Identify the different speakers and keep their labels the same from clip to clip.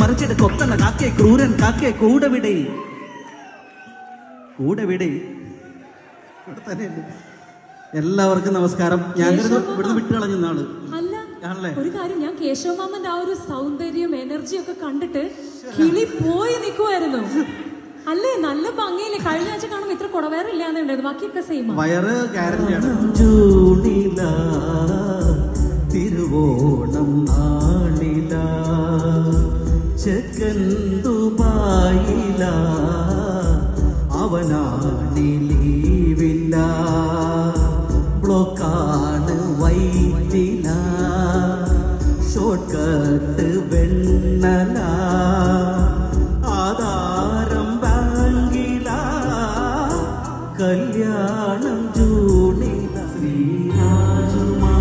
Speaker 1: മറിച്ചിട്ട് കൊത്തണ കാക്കേ ക്രൂരൻ കാക്കേ കൂടവിടെ വിടേ കൂടെ വിടെ. ഇവിടെ തന്നെയുണ്ട് എല്ലാവർക്കും നമസ്കാരം. ഞാൻ ഇവിടുന്ന് വിട്ടു കളഞ്ഞ നാൾ
Speaker 2: ഒരു കാര്യം ഞാൻ കേശവമാമന്റെ ആ ഒരു സൗന്ദര്യം എനർജി ഒക്കെ കണ്ടിട്ട്
Speaker 1: കിളി
Speaker 2: പോയി നിൽക്കുമായിരുന്നു അല്ലേ? നല്ല ഭംഗിയില്ലേ? കഴിഞ്ഞ ആഴ്ച കാണുമ്പോ ഇത്ര കുടവയറില്ലാന്നുണ്ടായിരുന്നു ബാക്കിയൊക്കെ സെയിം
Speaker 1: വയറ്
Speaker 3: അവനാണ് ലീവില്ല ബ്ലോക്കാണ് വൈറ്റില. Short cut Vennala. ആധാരം ബാങ്കില. കല്യാണം ജൂണില. ശ്രീരാജുമാ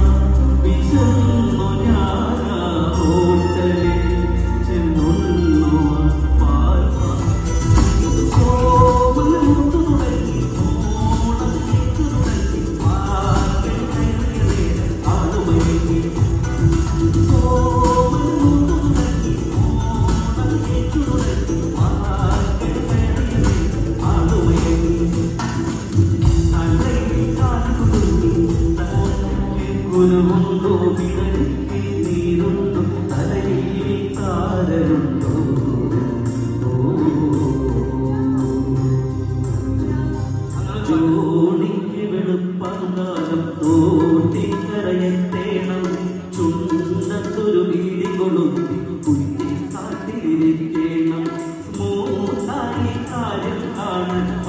Speaker 3: സൂര്യനുണ്ടോ വിരലിൽ നീരുണ്ടോ? തലയിൽ താരനുണ്ടോ ജോണിക്ക് തോട്ടി തോട്ടിക്കരയത്തേണം ചുണ്ടത്തൊരു വീടി കൊളുത്തി കുഞ്ഞി കാട്ടിലിരിക്കേണം മൂന്നായി കാര്യം കാണുക